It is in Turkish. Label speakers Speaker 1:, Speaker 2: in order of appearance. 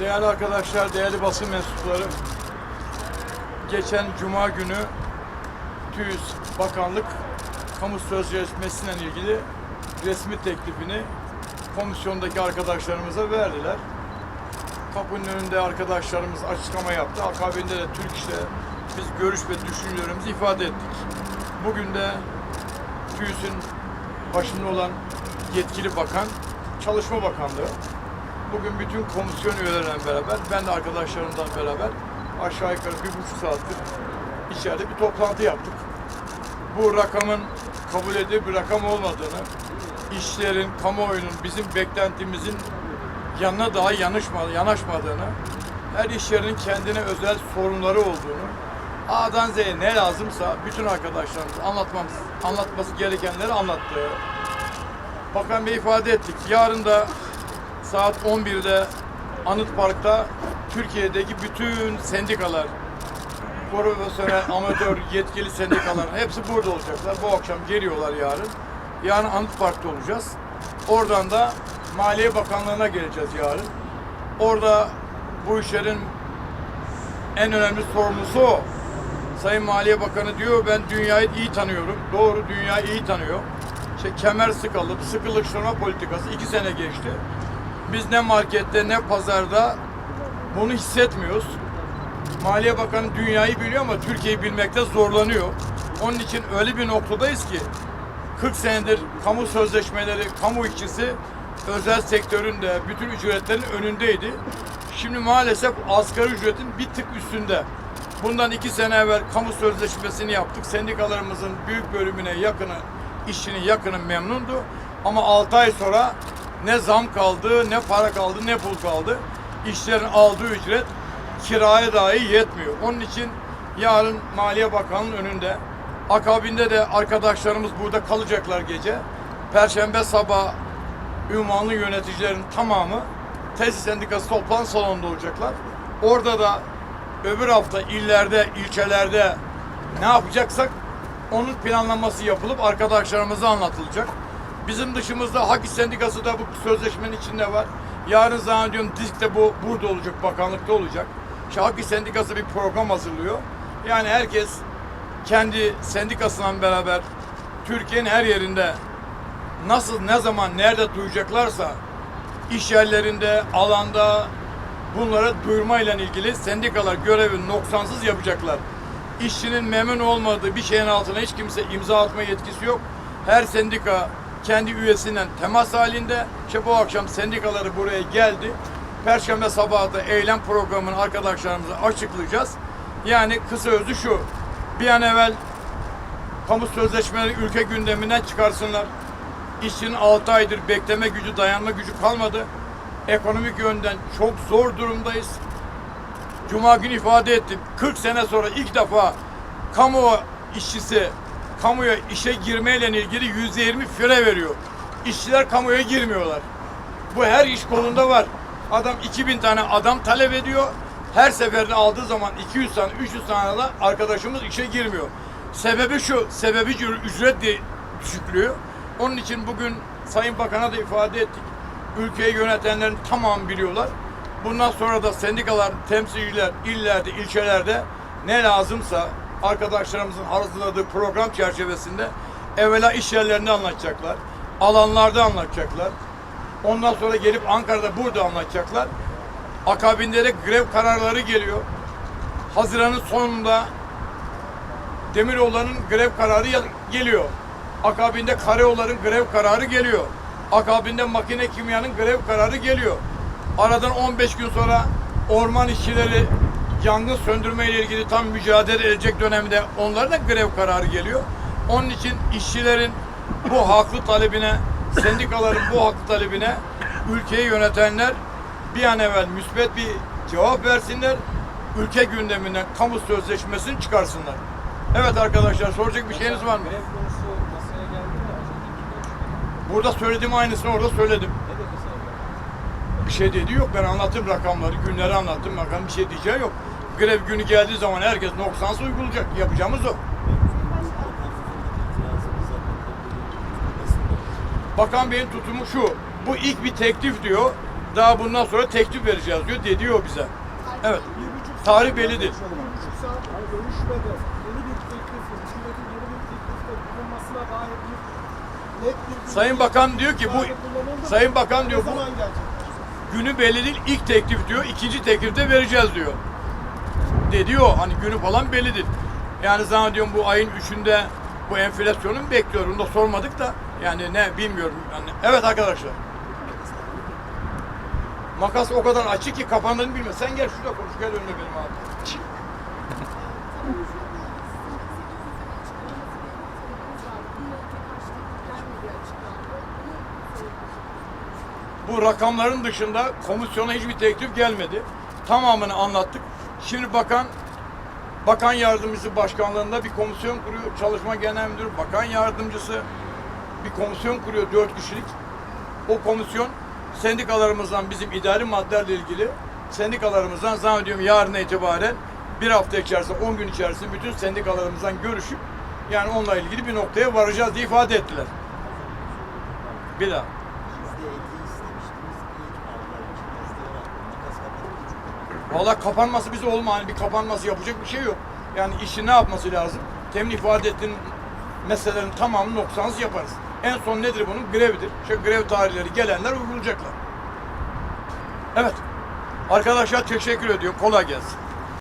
Speaker 1: Değerli arkadaşlar, değerli basın mensupları, geçen Cuma günü TÜİS Bakanlık kamu sözleşmesiyle ilgili resmi teklifini komisyondaki arkadaşlarımıza verdiler. Kapının önünde arkadaşlarımız açıklama yaptı. Akabinde de Türk İş'te biz görüş ve düşüncelerimizi ifade ettik. Bugün de TÜİS'in başında olan yetkili bakan Çalışma Bakanlığı Bugün bütün komisyon üyeleriyle beraber, ben de arkadaşlarımdan beraber aşağı yukarı bir buçuk saattir içeride bir toplantı yaptık. Bu rakamın kabul edilir bir rakam olmadığını, işlerin, kamuoyunun bizim beklentimizin yanına daha yanışma, yanaşmadığını, her iş yerinin kendine özel sorunları olduğunu, A'dan Z'ye ne lazımsa bütün arkadaşlarımız anlatmamız, anlatması gerekenleri anlattı. Bakan Bey ifade ettik. Yarın da saat 11'de Anıt Park'ta Türkiye'deki bütün sendikalar, profesyonel, amatör, yetkili sendikaların hepsi burada olacaklar. Bu akşam geliyorlar yarın. Yarın Anıt Park'ta olacağız. Oradan da Maliye Bakanlığı'na geleceğiz yarın. Orada bu işlerin en önemli sorumlusu o. Sayın Maliye Bakanı diyor ben dünyayı iyi tanıyorum. Doğru dünyayı iyi tanıyor. İşte kemer sıkalım, sıkılıklaştırma politikası iki sene geçti. Biz ne markette ne pazarda bunu hissetmiyoruz. Maliye Bakanı dünyayı biliyor ama Türkiye'yi bilmekte zorlanıyor. Onun için öyle bir noktadayız ki 40 senedir kamu sözleşmeleri, kamu işçisi özel sektörün de bütün ücretlerin önündeydi. Şimdi maalesef asgari ücretin bir tık üstünde. Bundan iki sene evvel kamu sözleşmesini yaptık. Sendikalarımızın büyük bölümüne yakını, işçinin yakını memnundu. Ama 6 ay sonra ne zam kaldı, ne para kaldı, ne pul kaldı. İşlerin aldığı ücret kiraya dahi yetmiyor. Onun için yarın Maliye Bakanı'nın önünde akabinde de arkadaşlarımız burada kalacaklar gece. Perşembe sabah ünvanlı yöneticilerin tamamı tesis sendikası toplantı salonunda olacaklar. Orada da öbür hafta illerde, ilçelerde ne yapacaksak onun planlaması yapılıp arkadaşlarımıza anlatılacak. Bizim dışımızda Hak Sendikası da bu sözleşmenin içinde var. Yarın zannediyorum DİSK bu burada olacak, bakanlıkta olacak. İşte Hak Sendikası bir program hazırlıyor. Yani herkes kendi sendikasıyla beraber Türkiye'nin her yerinde nasıl, ne zaman, nerede duyacaklarsa iş yerlerinde, alanda bunları duyurmayla ilgili sendikalar görevini noksansız yapacaklar. İşçinin memnun olmadığı bir şeyin altına hiç kimse imza atma yetkisi yok. Her sendika kendi üyesinden temas halinde. İşte bu akşam sendikaları buraya geldi. Perşembe sabahı da eylem programını arkadaşlarımıza açıklayacağız. Yani kısa özü şu. Bir an evvel kamu sözleşmeleri ülke gündeminden çıkarsınlar. İşçinin 6 aydır bekleme gücü, dayanma gücü kalmadı. Ekonomik yönden çok zor durumdayız. Cuma günü ifade ettim. 40 sene sonra ilk defa kamu işçisi kamuya işe girmeyle ilgili yüzde yirmi füre veriyor. İşçiler kamuya girmiyorlar. Bu her iş kolunda var. Adam 2000 tane adam talep ediyor. Her seferinde aldığı zaman 200 tane, 300 tane de arkadaşımız işe girmiyor. Sebebi şu, sebebi ücret de düşüklüğü. Onun için bugün Sayın Bakan'a da ifade ettik. Ülkeyi yönetenlerin tamamı biliyorlar. Bundan sonra da sendikalar, temsilciler illerde, ilçelerde ne lazımsa arkadaşlarımızın hazırladığı program çerçevesinde evvela iş yerlerinde anlatacaklar. Alanlarda anlatacaklar. Ondan sonra gelip Ankara'da burada anlatacaklar. Akabinde de grev kararları geliyor. Haziran'ın sonunda Demiroğulları'nın grev kararı geliyor. Akabinde Karayolları'nın grev kararı geliyor. Akabinde Makine Kimya'nın grev kararı geliyor. Aradan 15 gün sonra orman işçileri yangın söndürme ile ilgili tam mücadele edecek dönemde onların da grev kararı geliyor. Onun için işçilerin bu haklı talebine, sendikaların bu haklı talebine ülkeyi yönetenler bir an evvel müsbet bir cevap versinler. Ülke gündeminden kamu sözleşmesini çıkarsınlar. Evet arkadaşlar soracak bir şeyiniz var mı? Burada söylediğim aynısını orada söyledim. Bir şey dediği yok. Ben anlattım rakamları, günleri anlattım. Bakalım bir şey diyeceği yok. Grev günü geldiği zaman herkes noksans uygulayacak. Yapacağımız o. Bakan Bey'in tutumu şu. Bu ilk bir teklif diyor. Daha bundan sonra teklif vereceğiz diyor. Dedi o bize. Evet. Tarih
Speaker 2: bir
Speaker 1: Sayın Bakan diyor ki bu? Sayın Bakan diyor bu günü belli değil. İlk teklif diyor. ikinci teklifte vereceğiz diyor. De diyor hani günü falan bellidir. Yani zannediyorum bu ayın üçünde bu enflasyonu mu bekliyor? Onu da sormadık da yani ne bilmiyorum. Yani, evet arkadaşlar. Makas o kadar açık ki kapandığını bilmiyor. Sen gel şurada konuş. Gel önüme benim abi. Bu rakamların dışında komisyona hiçbir teklif gelmedi. Tamamını anlattık. Şimdi bakan bakan yardımcısı başkanlığında bir komisyon kuruyor. Çalışma Genel Müdürü, bakan yardımcısı bir komisyon kuruyor dört kişilik. O komisyon sendikalarımızdan bizim idari maddelerle ilgili sendikalarımızdan zannediyorum yarına itibaren bir hafta içerisinde, 10 gün içerisinde bütün sendikalarımızdan görüşüp yani onunla ilgili bir noktaya varacağız diye ifade ettiler. Bir daha.
Speaker 3: Yüzde elli istemiştiniz. İlk aldılar için yüzde on altı. Makas kapattı.
Speaker 1: Valla kapanması bize olma. Hani bir kapanması yapacak bir şey yok. Yani işi ne yapması lazım? Temin ifade ettiğin meselelerin tamamını noksansız yaparız. En son nedir bunun? Grevdir. Şu grev tarihleri gelenler uygulayacaklar. Evet. Arkadaşlar teşekkür ediyorum. Kolay gelsin.